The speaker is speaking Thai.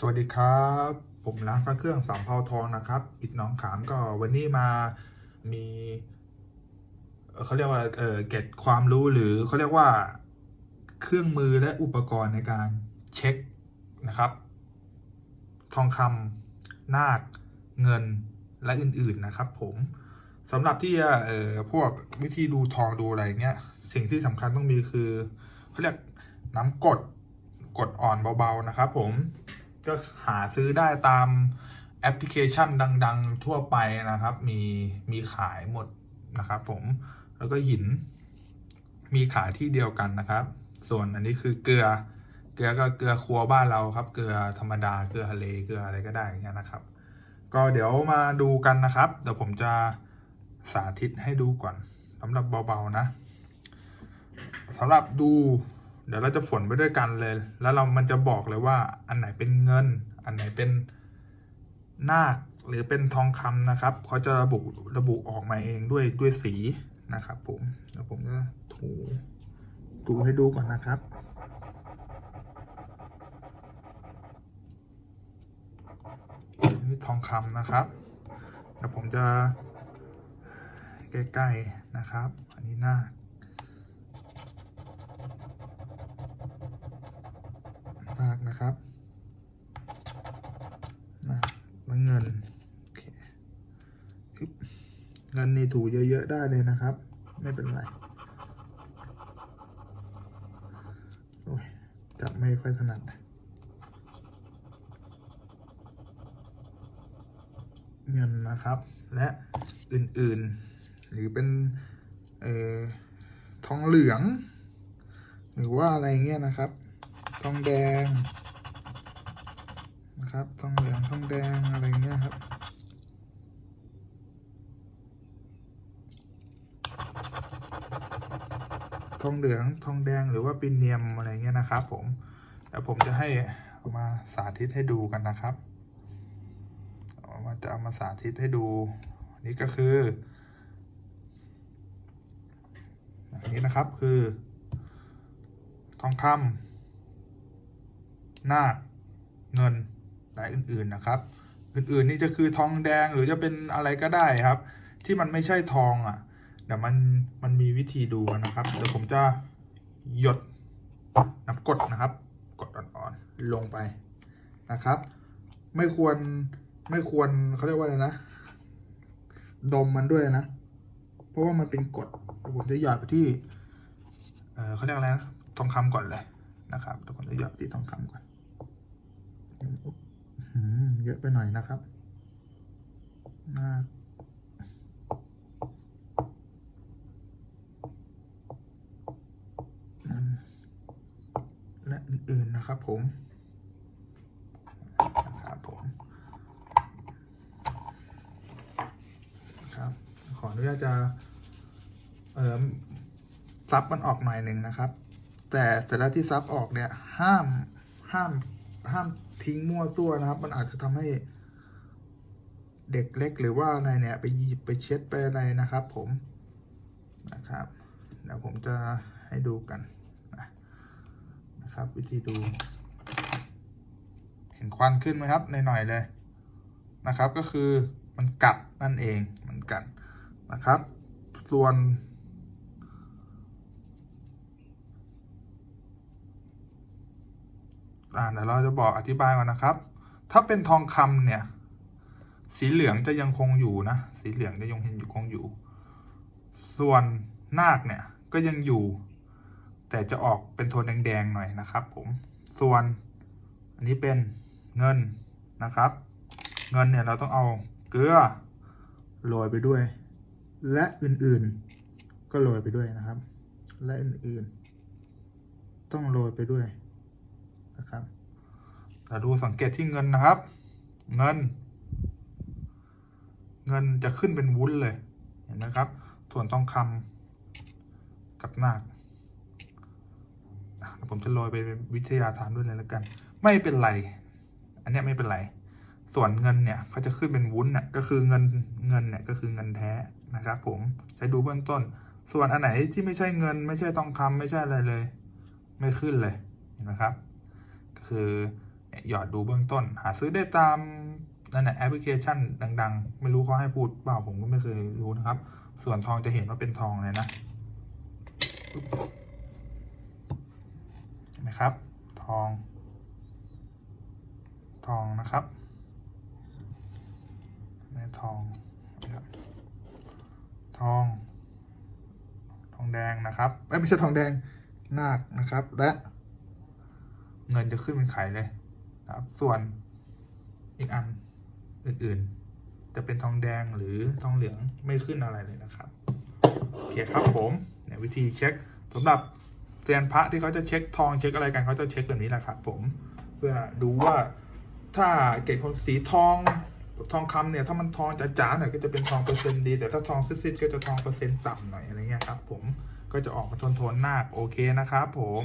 สวัสดีครับ ผมร้านพระเครื่องสามเภาทองนะครับ อิดน้องขามก็วันนี้มามีเขาเรียกว่าเออเก็ตความรู้หรือเขาเรียกว่าเครื่องมือและอุปกรณ์ในการเช็คนะครับ ทองคำนาค เงินและอื่นๆนะครับ ผมสำหรับที่เออพวกวิธีดูทองดูอะไรเงี้ย สิ่งที่สำคัญต้องมีคือเขาเรียกน้ำกดกดอ่อนเบาๆนะครับ ผม ก็หาซื้อได้ตามแอปพลิเคชันดัง ๆ ทั่วไปนะครับ มีมีขายหมดนะครับ ผมแล้วก็หิน มีขายที่เดียวกันนะครับ ส่วนอันนี้คือเกลือ เกลือก็เกลือครัวบ้านเราครับ เกลือธรรมดาเกลือทะเลเกลืออะไรก็ได้อย่างเงี้ยนะครับ ก็เดี๋ยวมาดูกันนะครับ เดี๋ยวผมจะสาธิตให้ดูก่อนสำหรับเบาๆนะสำหรับดู เดี๋ยวเราจะฝนไปด้วยกันเลย แล้วเรามันจะบอกเลยว่าอันไหนเป็นเงิน อันไหนเป็นนาคหรือเป็นทองคำนะครับเขาจะระบุระบุออกมาเองด้วยด้วยสีนะครับผมเดี๋ยวผมจะถูดูให้ดูก่อนนะครับนี่ทองคำนะครับเดี๋ยวผมจะใกล้ๆนะครับ อันนี้นาค มาก นะครับนะแล้วเงินโอเคฮึบเงินนี่ถูเยอะๆได้เลยนะครับ ไม่เป็นไรโอ้ยจับไม่ค่อยถนัดเงินนะครับ และอื่นๆ หรือเป็นเอ่อทองเหลือง หรือว่าอะไรเงี้ยนะครับ ทองแดง นะครับทองเหลืองทองแดงอะไรเงี้ยครับ ทองเหลืองทองแดงหรือว่าปินเนียมอะไรเงี้ยนะครับ ผมแล้วผมจะให้เอามาสาธิตให้ดูกันนะครับเอามาจะเอามาสาธิตให้ดู นี่ก็คืออันนี้นะครับคือ ทองคำนาคเงิน และอื่นๆนะครับ อื่นๆนี่จะคือทองแดงหรือจะเป็นอะไรก็ได้ครับ ที่มันไม่ใช่ทองอะเดี๋ยวมันมันมีวิธีดูนะครับเดี๋ยวผมจะหยดน้ำกดนะครับ กดอ่อนๆลงไปนะครับ ไม่ควรไม่ควรเขาเรียกว่าอะไรนะ ดมมันด้วยนะ เพราะว่ามันเป็นกดผมจะหยอดไปที่เออเขาเรียกอะไรนะทองคำก่อนเลยนะครับทุกคนจะหยอดที่ทองคำก่อนอืม เยอะไปหน่อยนะครับและอื่นๆนะครับผมครับผมครับ ขออนุญาตจะ เอ่อซับมันออกหน่อยหนึ่งนะครับ แต่เสร็จแล้วที่ซับออกเนี่ย ห้ามห้าม ห้ามทิ้งมั่วซั่วนะครับ มันอาจจะทำให้เด็กเล็กหรือว่าอะไรเนี่ย ไปหยิบไปเช็ดไปอะไรนะครับ ผมนะครับเดี๋ยวผมจะให้ดูกันนะนะครับ วิธีดู เห็นควันขึ้นไหมครับหน่อยๆเลยนะครับ ก็คือมันกัดนั่นเองมันกัดนะครับ ส่วน อ่าเดี๋ยวเราจะบอกอธิบายก่อนนะครับ ถ้าเป็นทองคำเนี่ย สีเหลืองจะยังคงอยู่นะ สีเหลืองจะยังคงอยู่ ส่วนนาคเนี่ยก็ยังอยู่ แต่จะออกเป็นโทนแดงๆหน่อยนะครับ ผม ส่วนอันนี้เป็นเงินนะครับ เงินเนี่ยเราต้องเอาเกลือโรยไปด้วย และอื่นๆก็โรยไปด้วยนะครับ และอื่นๆ ต้องโรยไปด้วย นะครับเราดูสังเกตที่เงินนะครับ เงิน เงินจะขึ้นเป็นวุ้นเลยเห็นไหมครับ ส่วนทองคำกับนาคผมจะโรยไปวิทยาทานด้วยเลยแล้วกัน ไม่เป็นไร อันนี้ไม่เป็นไร ส่วนเงินเนี่ยเขาจะขึ้นเป็นวุ้นเนี่ยก็คือเงินเงินเนี่ยก็คือเงินแท้นะครับผมใช้ดูเบื้องต้น ส่วนอันไหนที่ไม่ใช่เงิน ไม่ใช่ทองคำไม่ใช่อะไรเลย ไม่ขึ้นเลยเห็นไหมครับ คือหยอดดูเบื้องต้น หาซื้อได้ตามนั่นแหละแอปพลิเคชันดัง ๆ ไม่รู้เขาให้พูดเปล่าผมก็ไม่เคยรู้นะครับ ส่วนทองจะเห็นว่าเป็นทองเลยนะเห็นไหมครับ ทอง ทองนะครับในทองนะครับทอง ทองแดงนะครับไม่ใช่ทองแดงนาคนะครับและ เงินจะขึ้นเป็นไข่เลยนะครับ ส่วนอีกอันอื่นๆ จะเป็นทองแดงหรือทองเหลืองไม่ขึ้นอะไรเลยนะครับโอเคครับผมเนี่ยวิธีเช็คสำหรับเซียนพระที่เขาจะเช็คทองเช็คอะไรกันเขาจะเช็คแบบนี้แหละครับผมเพื่อดูว่าถ้าเกรดคนสีทองทองคำเนี่ยถ้ามันทองจ๋าๆหน่อยก็จะเป็นทองเปอร์เซ็นต์ดี แต่ถ้าทองซิดๆก็จะทองเปอร์เซ็นต์ต่ำหน่อยอะไรเงี้ยครับผมก็จะออกมาทนๆนาโอเคนะครับผม